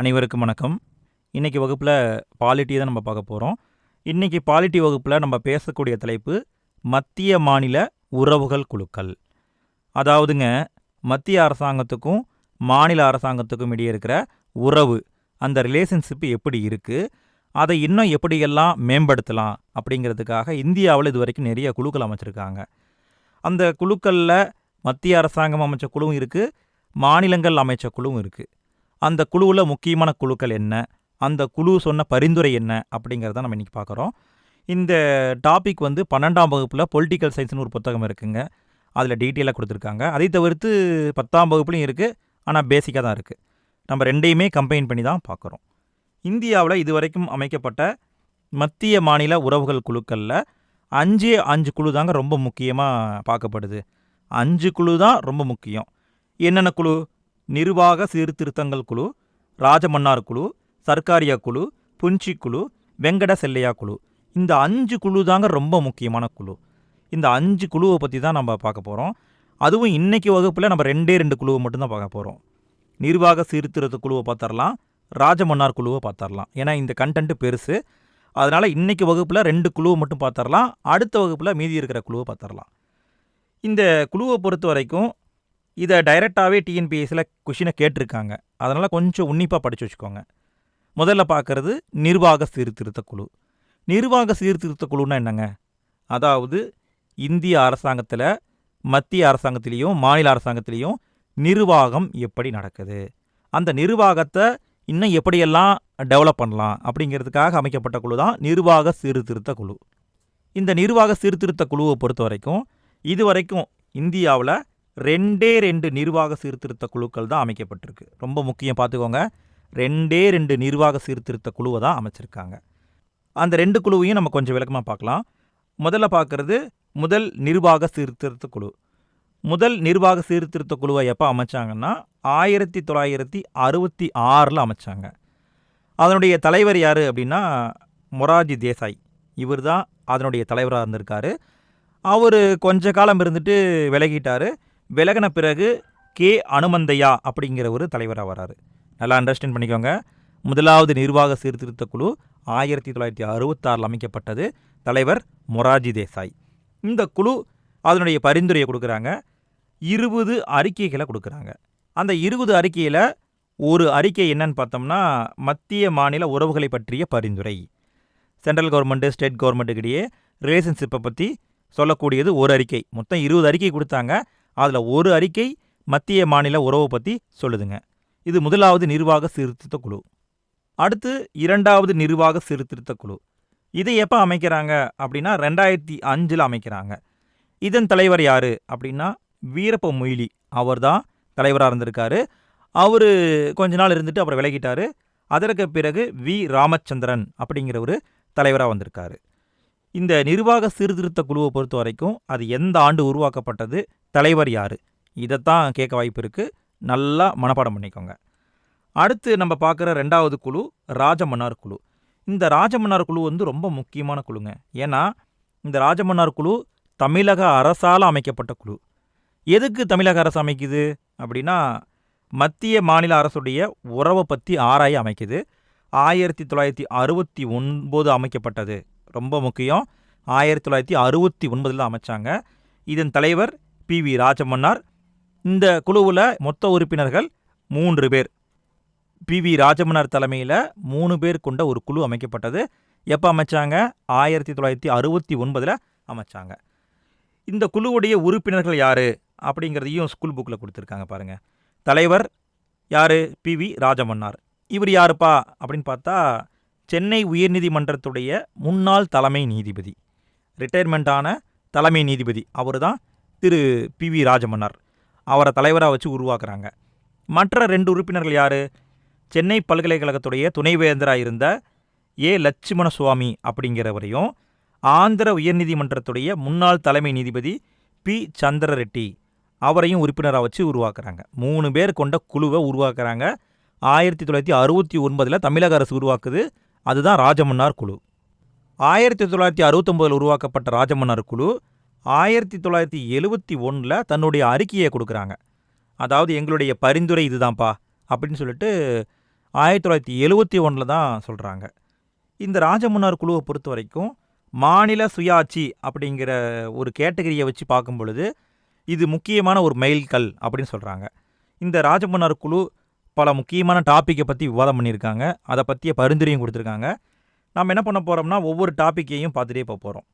அனைவருக்கும் வணக்கம். இன்றைக்கி வகுப்பில் பாலிட்டி தான் நம்ம பார்க்க போகிறோம் இன்றைக்கி பாலிட்டி வகுப்பில் நம்ம பேசக்கூடிய தலைப்பு மத்திய மாநில உறவுகள் குழுக்கள். அதாவதுங்க மத்திய அரசாங்கத்துக்கும் மாநில அரசாங்கத்துக்கும் இடையே இருக்கிற உறவு அந்த ரிலேஷன்ஷிப் எப்படி இருக்குது அதை இன்னும் எப்படியெல்லாம் மேம்படுத்தலாம் அப்படிங்கிறதுக்காக இந்தியாவில் இது வரைக்கும் நிறைய குழுக்கள் அமைச்சிருக்காங்க. அந்த குழுக்களில் மத்திய அரசாங்கம் அமைச்ச குழுவும் இருக்குது மாநிலங்கள் அமைச்ச குழுவும் இருக்குது அந்த குழுவில் முக்கியமான குழுக்கள் என்ன? அந்த குழு சொன்ன பரிந்துரை என்ன? அப்படிங்கிறத நம்ம இன்றைக்கி பார்க்குறோம். இந்த டாபிக் வந்து பன்னெண்டாம் வகுப்பில் பொலிட்டிக்கல் சயின்ஸ்னு ஒரு புத்தகம் இருக்குங்க. அதில் டீட்டெயிலாக கொடுத்துருக்காங்க. அதை தவிர்த்து பத்தாம் வகுப்புலையும் இருக்குது ஆனால் பேசிக்காக தான் இருக்குது நம்ம ரெண்டையுமே கம்பைன் பண்ணி தான் பார்க்குறோம். இந்தியாவில் இதுவரைக்கும் அமைக்கப்பட்ட மத்திய மாநில உறவுகள் குழுக்களில் அஞ்சே அஞ்சு குழு தாங்க ரொம்ப முக்கியமாக பார்க்கப்படுது. அஞ்சு குழு தான் ரொம்ப முக்கியம். என்னென்ன குழு? நிர்வாக சீர்திருத்தங்கள் குழு ராஜமன்னார் குழு சர்க்காரியா குழு புஞ்சி குழு வெங்கட செல்லையா குழு. இந்த அஞ்சு குழு தாங்க ரொம்ப முக்கியமான குழு. இந்த அஞ்சு குழுவை பற்றி தான் நம்ம பார்க்க போகிறோம் அதுவும் இன்றைக்கி வகுப்பில் நம்ம ரெண்டே ரெண்டு குழுவை மட்டும்தான் பார்க்க போகிறோம் நிர்வாக சீர்திருத்த குழுவை பார்த்துடலாம் ராஜமன்னார் குழுவை பார்த்துடலாம் ஏன்னா இந்த கண்டென்ட்டு பெருசு. அதனால் இன்றைக்கி வகுப்பில் ரெண்டு குழுவை மட்டும் பார்த்துடலாம் அடுத்த வகுப்பில் மீதி இருக்கிற குழுவை பார்த்துடலாம் இந்த குழுவை பொறுத்த வரைக்கும் இதை டைரெக்டாகவே டிஎன்பிஎஸ்சியில் கொஷினை கேட்டிருக்காங்க. அதனால் கொஞ்சம் உன்னிப்பாக படித்து வச்சுக்கோங்க. முதல்ல பார்க்குறது நிர்வாக சீர்திருத்த குழு. நிர்வாக சீர்திருத்த குழுன்னா என்னங்க? அதாவது இந்திய அரசாங்கத்தில் மத்திய அரசாங்கத்திலையும் மாநில அரசாங்கத்திலையும் நிர்வாகம் எப்படி நடக்குது? அந்த நிர்வாகத்தை இன்னும் எப்படியெல்லாம் டெவலப் பண்ணலாம்? அப்படிங்கிறதுக்காக அமைக்கப்பட்ட குழு தான் நிர்வாக சீர்திருத்த குழு. இந்த நிர்வாக சீர்திருத்த குழுவை பொறுத்த வரைக்கும் இது வரைக்கும் இந்தியாவில் ரெண்டே ரெண்டு நிர்வாக சீர்திருத்த குழுக்கள் தான் அமைக்கப்பட்டிருக்கு. ரொம்ப முக்கியம் பார்த்துக்கோங்க. ரெண்டே ரெண்டு நிர்வாக சீர்திருத்த குழுவை தான் அமைச்சிருக்காங்க. அந்த ரெண்டு குழுவையும் நம்ம கொஞ்சம் விளக்கமாக பார்க்கலாம். முதல்ல பார்க்குறது முதல் நிர்வாக சீர்திருத்த குழு. முதல் நிர்வாக சீர்திருத்த குழுவை எப்போ அமைச்சாங்கன்னா ஆயிரத்தி தொள்ளாயிரத்தி அறுபத்தி ஆறில் அமைச்சாங்க. அதனுடைய தலைவர் யார் அப்படின்னா மொராஜி தேசாய். இவர் தான் அதனுடைய தலைவராக இருந்திருக்காரு. அவர் கொஞ்ச காலம் இருந்துட்டு விலகிட்டார். விலகின பிறகு கே. அனுமந்தையா அப்படிங்கிற ஒரு தலைவராக வராரு. நல்லா அண்டர்ஸ்டாண்ட் பண்ணிக்கோங்க. முதலாவது நிர்வாக சீர்திருத்த குழு ஆயிரத்தி தொள்ளாயிரத்தி அறுபத்தாறில் அமைக்கப்பட்டது தலைவர் மொராஜி தேசாய். இந்த குழு அதனுடைய பரிந்துரையை கொடுக்குறாங்க. இருபது அறிக்கைகளை கொடுக்குறாங்க. அந்த இருபது அறிக்கையில் ஒரு அறிக்கை என்னன்னு பார்த்தோம்னா மத்திய மாநில உறவுகளை பற்றிய பரிந்துரை. சென்ட்ரல் கவர்மெண்ட்டு ஸ்டேட் கவர்மெண்ட்டுக்கிடையே ரிலேஷன்ஷிப்பை பற்றி சொல்லக்கூடியது ஒரு அறிக்கை. மொத்தம் இருபது அறிக்கை கொடுத்தாங்க. அதில் ஒரு அறிக்கை மத்திய மாநில உறவு பற்றி சொல்லுதுங்க. இது முதலாவது நிர்வாக சீர்திருத்த குழு. அடுத்து இரண்டாவது நிர்வாக சீர்திருத்த குழு. இதை எப்போ அமைக்கிறாங்க அப்படின்னா ரெண்டாயிரத்தி அஞ்சில் அமைக்கிறாங்க. இதன் தலைவர் யார் அப்படின்னா வீரப்ப மொய்லி. அவர் தான் தலைவராக இருந்திருக்காரு. அவர் கொஞ்ச நாள் இருந்துட்டு அப்புறம் விலகிட்டார். அதற்கு பிறகு வி. ராமச்சந்திரன் அப்படிங்கிற ஒரு தலைவராக வந்திருக்காரு. இந்த நிர்வாக சீர்திருத்த குழுவை பொறுத்த வரைக்கும் அது எந்த ஆண்டு உருவாக்கப்பட்டது தலைவர் யார்? இதைத்தான் கேட்க வாய்ப்பு இருக்குது நல்லா மனப்பாடம் பண்ணிக்கோங்க. அடுத்து நம்ம பார்க்குற ரெண்டாவது குழு ராஜமன்னார் குழு. இந்த ராஜமன்னார் குழு வந்து ரொம்ப முக்கியமான குழுங்க. ஏன்னா இந்த ராஜமன்னார் குழு தமிழக அரசால் அமைக்கப்பட்ட குழு. எதுக்கு தமிழக அரசு அமைக்குது? அப்படின்னா மத்திய மாநில அரசுடைய உறவை பற்றி ஆராய அமைக்குது. ஆயிரத்தி தொள்ளாயிரத்தி அறுபத்தி ஒன்பது அமைக்கப்பட்டது. ரொம்ப முக்கியம். ஆயிரத்தி தொள்ளாயிரத்தி அறுபத்தி ஒன்பதில் அமைச்சாங்க. இதன் தலைவர் பி வி ராஜமன்னார். இந்த குழுவில் மொத்த உறுப்பினர்கள் மூன்று பேர். பி வி ராஜமன்னார் தலைமையில் மூணு பேர் கொண்ட ஒரு குழு அமைக்கப்பட்டது. எப்போ அமைச்சாங்க? ஆயிரத்தி தொள்ளாயிரத்தி அறுபத்தி ஒன்பதில் அமைச்சாங்க. இந்த குழுவுடைய உறுப்பினர்கள் யார்? அப்படிங்கிறதையும் ஸ்கூல் புக்கில் கொடுத்துருக்காங்க பாருங்கள் தலைவர் யார்? P V Rajamannar. இவர் யாருப்பா? அப்படின்னு பார்த்தா சென்னை உயர்நீதிமன்றத்துடைய முன்னாள் தலைமை நீதிபதி ரிட்டையர்மெண்ட்டான தலைமை நீதிபதி அவர் தான் திரு. பி. வி. ராஜமன்னார். அவரை தலைவராக வச்சு உருவாக்குறாங்க. மற்ற ரெண்டு உறுப்பினர்கள் யார்? சென்னை பல்கலைக்கழகத்துடைய துணைவேந்தராக இருந்த ஏ. லட்சுமண சுவாமி அப்படிங்கிறவரையும் ஆந்திர உயர்நீதிமன்றத்துடைய முன்னாள் தலைமை நீதிபதி பி. சந்திர ரெட்டி அவரையும் உறுப்பினராக வச்சு உருவாக்குறாங்க. மூணு பேர் கொண்ட குழுவை உருவாக்குறாங்க. ஆயிரத்தி தொள்ளாயிரத்தி அறுபத்தி ஒன்பதில் தமிழக அரசு உருவாக்குது. அதுதான் ராஜமன்னார் குழு. ஆயிரத்தி தொள்ளாயிரத்தி அறுபத்தொம்போதில் உருவாக்கப்பட்ட ராஜமன்னார் குழு ஆயிரத்தி தொள்ளாயிரத்தி எழுபத்தி ஒன்றில் தன்னுடைய அறிக்கையை கொடுக்குறாங்க. அதாவது எங்களுடைய பரிந்துரை இதுதான்ப்பா அப்படின்னு சொல்லிட்டு ஆயிரத்தி தொள்ளாயிரத்தி எழுபத்தி ஒன்றில் தான் சொல்கிறாங்க இந்த ராஜமன்னார் குழுவை பொறுத்த வரைக்கும் மாநில சுயாட்சி அப்படிங்கிற ஒரு கேட்டகரியை வச்சு பார்க்கும் பொழுது இது முக்கியமான ஒரு மைல்கல் அப்படின்னு சொல்கிறாங்க இந்த ராஜமன்னார் குழு பல முக்கியமான டாப்பிக்கை பற்றி விவாதம் பண்ணியிருக்காங்க. அதை பற்றிய பரிந்துரையும் கொடுத்துருக்காங்க. நாம் என்ன பண்ண போகிறோம்னா ஒவ்வொரு டாப்பிக்கையும் பார்த்துட்டே போக போகிறோம்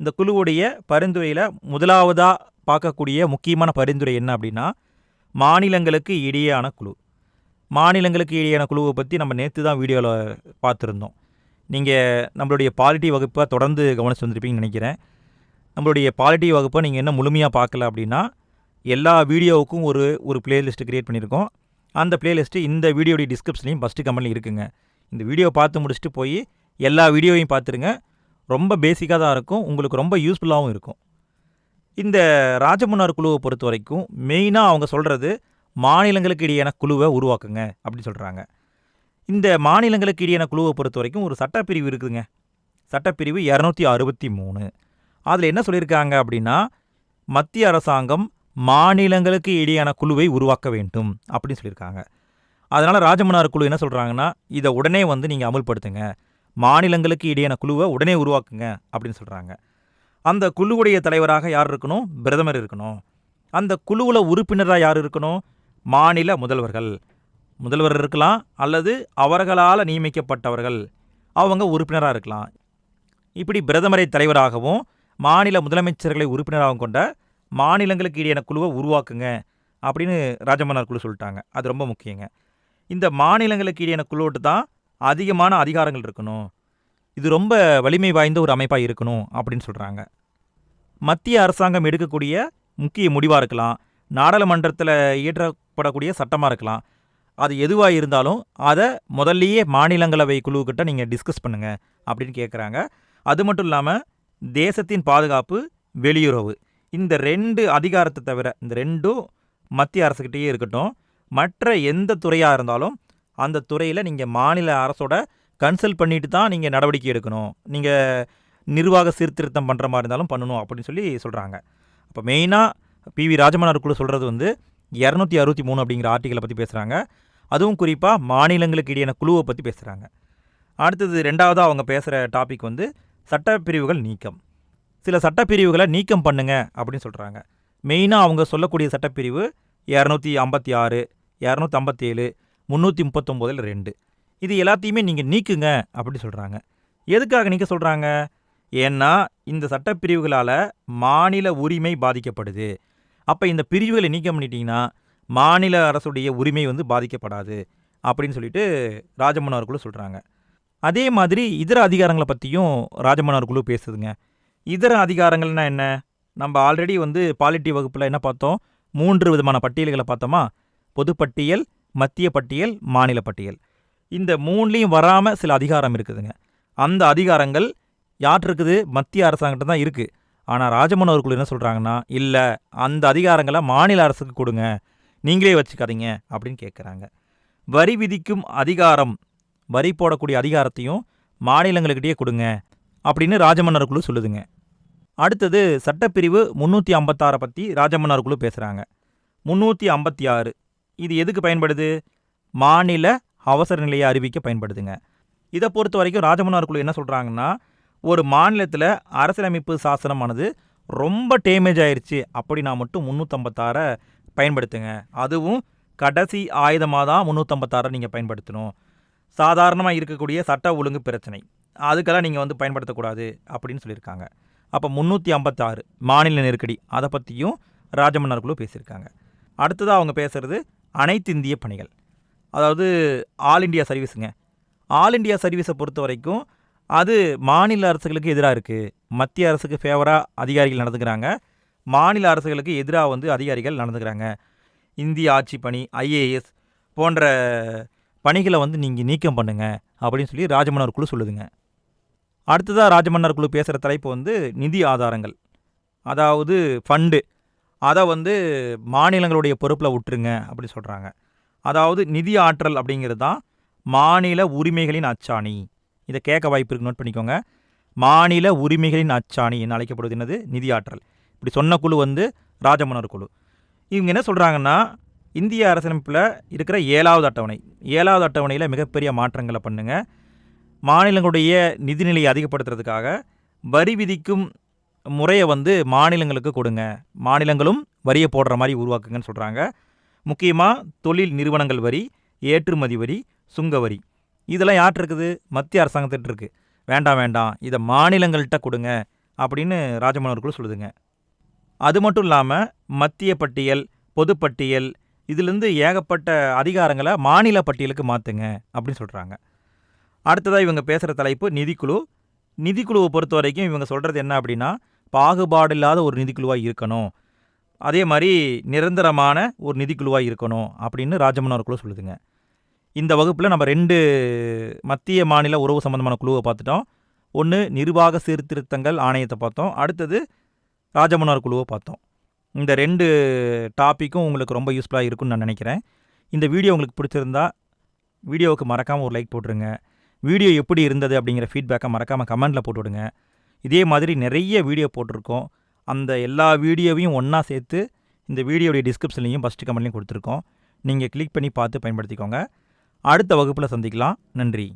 இந்த குழுவுடைய பரிந்துரையில் முதலாவதாக பார்க்கக்கூடிய முக்கியமான பரிந்துரை என்ன அப்படின்னா மாநிலங்களுக்கு இடையேயான குழு. மாநிலங்களுக்கு இடையேயான குழுவை பற்றி நம்ம நேற்று தான் வீடியோவில் பார்த்துருந்தோம். நீங்கள் நம்மளுடைய பாலிட்டி வகுப்பை தொடர்ந்து கவனித்து வந்திருப்பீங்கன்னு நினைக்கிறேன். நம்மளுடைய பாலிட்டி வகுப்பை நீங்கள் என்ன முழுமையாக பார்க்கல அப்படின்னா எல்லா வீடியோவுக்கும் ஒரு ஒரு பிளேலிஸ்ட்டு க்ரியேட் பண்ணியிருக்கோம். அந்த பிளேலிஸ்ட்டு இந்த வீடியோடைய டிஸ்கிரிப்ஷன்லையும் ஃபஸ்ட்டு கமெண்ட்லையும் இருக்குங்க. இந்த வீடியோ பார்த்து முடிச்சுட்டு போய் எல்லா வீடியோவையும் பார்த்துருங்க. ரொம்ப பேசிக்காக தான் இருக்கும். உங்களுக்கு ரொம்ப யூஸ்ஃபுல்லாகவும் இருக்கும். இந்த ராஜமுன்னார் குழுவை பொறுத்த வரைக்கும் மெயினாக அவங்க சொல்கிறது மாநிலங்களுக்கு இடையான குழுவை உருவாக்குங்க அப்படின்னு சொல்கிறாங்க இந்த மாநிலங்களுக்கு இடையான குழுவை பொறுத்த வரைக்கும் ஒரு சட்டப்பிரிவு இருக்குதுங்க. சட்டப்பிரிவு இரநூத்தி அறுபத்தி மூணு. அதில் என்ன சொல்லியிருக்காங்க அப்படின்னா மத்திய அரசாங்கம் மாநிலங்களுக்கு இடையான குழுவை உருவாக்க வேண்டும் அப்படின்னு சொல்லியிருக்காங்க. அதனால் ராஜமன்னார் குழு என்ன சொல்கிறாங்கன்னா இதை உடனே வந்து நீங்கள் அமல்படுத்துங்க. மாநிலங்களுக்கு இடையான குழுவை உடனே உருவாக்குங்க அப்படின்னு சொல்கிறாங்க அந்த குழுவுடைய தலைவராக யார் இருக்கணும்? பிரதமர் இருக்கணும். அந்த குழுவில் உறுப்பினராக யார் இருக்கணும்? மாநில முதல்வர்கள். முதல்வர் இருக்கலாம் அல்லது அவர்களால் நியமிக்கப்பட்டவர்கள். அவங்க உறுப்பினராக இருக்கலாம். இப்படி பிரதமரை தலைவராகவும் மாநில முதலமைச்சர்களை உறுப்பினராகவும் கொண்ட மாநிலங்களுக்கு இடையான குழுவை உருவாக்குங்க அப்படின்னு ராஜமன்னார் குழு சொல்லிட்டாங்க. அது ரொம்ப முக்கியங்க. இந்த மாநிலங்களுக்கு இடையான குழுவோட்டு தான் அதிகமான அதிகாரங்கள் இருக்கணும். இது ரொம்ப வலிமை வாய்ந்த ஒரு அமைப்பாக இருக்கணும் அப்படின்னு சொல்கிறாங்க மத்திய அரசாங்கம் எடுக்கக்கூடிய முக்கிய முடிவாக இருக்கலாம். நாடாளுமன்றத்தில் இயற்றப்படக்கூடிய சட்டமாக இருக்கலாம். அது எதுவாக இருந்தாலும் அதை முதல்லையே மாநிலங்களவை குழுக்கிட்ட நீங்கள் டிஸ்கஸ் பண்ணுங்கள் அப்படின்னு கேட்குறாங்க அது மட்டும் இல்லாமல் தேசத்தின் பாதுகாப்பு வெளியுறவு. இந்த ரெண்டு அதிகாரத்தை தவிர இந்த ரெண்டும் மத்திய அரசுக்கிட்டேயே இருக்கட்டும். மற்ற எந்த துறையாக இருந்தாலும் அந்த துறையில் நீங்கள் மாநில அரசோட கன்சல்ட் பண்ணிட்டு தான் நீங்கள் நடவடிக்கை எடுக்கணும். நீங்கள் நிர்வாக சீர்திருத்தம் பண்ணுற மாதிரி இருந்தாலும் பண்ணணும் அப்படின்னு சொல்லி சொல்கிறாங்க அப்போ மெயினாக பி. வி. ராஜமன்னார் குழு சொல்கிறது வந்து இரநூத்தி அறுபத்தி மூணு அப்படிங்கிற ஆர்டிக்கலை பற்றி பேசுகிறாங்க அதுவும் குறிப்பாக மாநிலங்களுக்கு இடையான குழுவை பற்றி பேசுகிறாங்க அடுத்தது ரெண்டாவதாக அவங்க பேசுகிற டாபிக் வந்து சட்டப்பிரிவுகள் நீக்கம். சில சட்டப்பிரிவுகளை நீக்கம் பண்ணுங்க அப்படின்னு சொல்கிறாங்க மெயினாக அவங்க சொல்லக்கூடிய சட்டப்பிரிவு இரநூத்தி ஐம்பத்தி ஆறு இரநூத்தி ஐம்பத்தேழு முந்நூற்றி முப்பத்தொம்போதில் ரெண்டு. இது எல்லாத்தையுமே நீங்கள் நீக்குங்க அப்படின்னு சொல்கிறாங்க எதுக்காக நீக்க சொல்கிறாங்க ஏன்னா இந்த சட்டப்பிரிவுகளால் மாநில உரிமை பாதிக்கப்படுது. அப்போ இந்த பிரிவுகளை நீக்கம் பண்ணிட்டீங்கன்னா மாநில அரசுடைய உரிமை வந்து பாதிக்கப்படாது அப்படின்னு சொல்லிட்டு ராஜமன்னார் குழு சொல்கிறாங்க அதே மாதிரி இதர அதிகாரங்களை பற்றியும் ராஜமன்னார் குழு பேசுதுங்க. இதர அதிகாரங்கள்னா என்ன? நம்ம ஆல்ரெடி வந்து பாலிட்டி வகுப்பில் என்ன பார்த்தோம்? மூன்று விதமான பட்டியல்களை பார்த்தோமா? பொதுப்பட்டியல் மத்திய பட்டியல் மாநில பட்டியல். இந்த மூணுலேயும் வராமல் சில அதிகாரம் இருக்குதுங்க. அந்த அதிகாரங்கள் யார் இருக்குது? மத்திய அரசாங்கிட்ட தான் இருக்குது ஆனால் ராஜமன்னோர் குழு என்ன சொல்கிறாங்கன்னா இல்லை அந்த அதிகாரங்களை மாநில அரசுக்கு கொடுங்க. நீங்களே வச்சுக்காதீங்க அப்படின்னு கேட்குறாங்க வரி விதிக்கும் அதிகாரம் வரி போடக்கூடிய அதிகாரத்தையும் மாநிலங்களுக்கிட்டே கொடுங்க அப்படின்னு ராஜமன்னர் குழு சொல்லுதுங்க. அடுத்தது சட்டப்பிரிவு முந்நூற்றி ஐம்பத்தாறை பற்றி ராஜமன்னார் குழு பேசுகிறாங்க முந்நூற்றி ஐம்பத்தி ஆறு இது எதுக்கு பயன்படுது? மாநில அவசர நிலையை அறிவிக்க பயன்படுதுங்க. இதை பொறுத்த வரைக்கும் ராஜமன்னார் குழு என்ன சொல்கிறாங்கன்னா ஒரு மாநிலத்தில் அரசியலமைப்பு சாசனமானது ரொம்ப டேமேஜ் ஆயிருச்சு அப்படின்னா மட்டும் முந்நூற்றம்பத்தாறை பயன்படுத்துங்க. அதுவும் கடைசி ஆயுதமாக தான் முந்நூற்றம்பத்தாறை நீங்கள் பயன்படுத்தணும். சாதாரணமாக இருக்கக்கூடிய சட்ட ஒழுங்கு பிரச்சனை. அதுக்கெல்லாம் நீங்கள் வந்து பயன்படுத்தக்கூடாது அப்படின்னு சொல்லியிருக்காங்க. அப்போ முந்நூற்றி ஐம்பத்தாறு மாநில நெருக்கடி. அதை பற்றியும் ராஜமன்னார் குழு பேசியிருக்காங்க. அடுத்ததாக அவங்க பேசுகிறது அனைத்து இந்திய பணிகள். அதாவது ஆல் இண்டியா சர்வீஸுங்க. ஆல் இண்டியா சர்வீஸை பொறுத்த வரைக்கும் அது மாநில அரசுகளுக்கு எதிராக இருக்குது மத்திய அரசுக்கு ஃபேவராக அதிகாரிகள் நடந்துக்கிறாங்க. மாநில அரசுகளுக்கு எதிராக வந்து அதிகாரிகள் நடந்துக்கிறாங்க. இந்திய ஆட்சி பணி ஐஏஎஸ் போன்ற பணிகளை வந்து நீங்கள் நீக்கம் பண்ணுங்கள் அப்படின்னு சொல்லி ராஜமன்னார் குழு சொல்லுதுங்க. அடுத்ததாக ராஜமன்னர் குழு பேசுகிற தலைப்பு வந்து நிதி ஆதாரங்கள். அதாவது ஃபண்டு அதை வந்து மாநிலங்களுடைய பொறுப்பில் விட்டுருங்க அப்படி சொல்கிறாங்க அதாவது நிதி ஆற்றல் அப்படிங்கிறது தான் மாநில உரிமைகளின் அச்சாணி. இதை கேட்க வாய்ப்பு இருக்கு நோட் பண்ணிக்கோங்க. மாநில உரிமைகளின் அச்சாணி என்று அழைக்கப்படுவது என்னது? நிதி ஆற்றல். இப்படி சொன்ன குழு வந்து ராஜமன்னர் குழு. இவங்க என்ன சொல்கிறாங்கன்னா இந்திய அரசமைப்பில் இருக்கிற ஏழாவது அட்டவணை. ஏழாவது அட்டவணையில் மிகப்பெரிய மாற்றங்களை பண்ணுங்கள் மாநிலங்களுடைய நிதிநிலையை அதிகப்படுத்துறதுக்காக வரி விதிக்கும் முறையை வந்து மாநிலங்களுக்கு கொடுங்க. மாநிலங்களும் வரியை போடுற மாதிரி உருவாக்குங்கன்னு சொல்கிறாங்க முக்கியமாக தொழில் நிறுவனங்கள் வரி ஏற்றுமதி வரி சுங்க வரி. இதெல்லாம் யார்கிட்ட இருக்குது? மத்திய அரசாங்கத்திட்ட இருக்குது வேண்டாம் வேண்டாம். இதை மாநிலங்கள்கிட்ட கொடுங்க அப்படின்னு ராஜமோகன் சொல்லுதுங்க. அது மட்டும் இல்லாமல் மத்திய பட்டியல் பொதுப்பட்டியல் இதிலிருந்து ஏகப்பட்ட அதிகாரங்களை மாநில பட்டியலுக்கு மாற்றுங்க அப்படின்னு சொல்கிறாங்க அடுத்ததாக இவங்க பேசுகிற தலைப்பு நிதிக்குழு. நிதிக்குழுவை பொறுத்த வரைக்கும் இவங்க சொல்கிறது என்ன அப்படின்னா பாகுபாடு இல்லாத ஒரு நிதிக்குழுவாக இருக்கணும். அதே மாதிரி நிரந்தரமான ஒரு நிதிக்குழுவாக இருக்கணும் அப்படின்னு ராஜமன்னார் குழு சொல்லுதுங்க. இந்த வகுப்பில் நம்ம ரெண்டு மத்திய மாநில உறவு சம்பந்தமான குழுவை பார்த்துட்டோம். ஒன்று நிர்வாக சீர்திருத்தங்கள் ஆணையத்தை பார்த்தோம். அடுத்தது ராஜமன்னார் குழுவை பார்த்தோம். இந்த ரெண்டு டாப்பிக்கும் உங்களுக்கு ரொம்ப யூஸ்ஃபுல்லாக இருக்கும்னு நான் நினைக்கிறேன். இந்த வீடியோ உங்களுக்கு பிடிச்சிருந்தா வீடியோவுக்கு மறக்காமல் ஒரு லைக் போட்டுருங்க. வீடியோ எப்படி இருந்தது அப்படிங்கிற ஃபீட்பேக்கை மறக்காமல் கமெண்டில் போட்டுவிடுங்க. இதே மாதிரி நிறைய வீடியோ போட்டிருக்கோம். அந்த எல்லா வீடியோவையும் ஒன்றா சேர்த்து இந்த வீடியோடைய டிஸ்கிரிப்ஷன்லையும் ஃபஸ்ட்டு கமெண்ட்லையும் கொடுத்துருக்கோம். நீங்கள் கிளிக் பண்ணி பார்த்து பயன்படுத்திக்கோங்க. அடுத்த வகுப்பில் சந்திக்கலாம். நன்றி.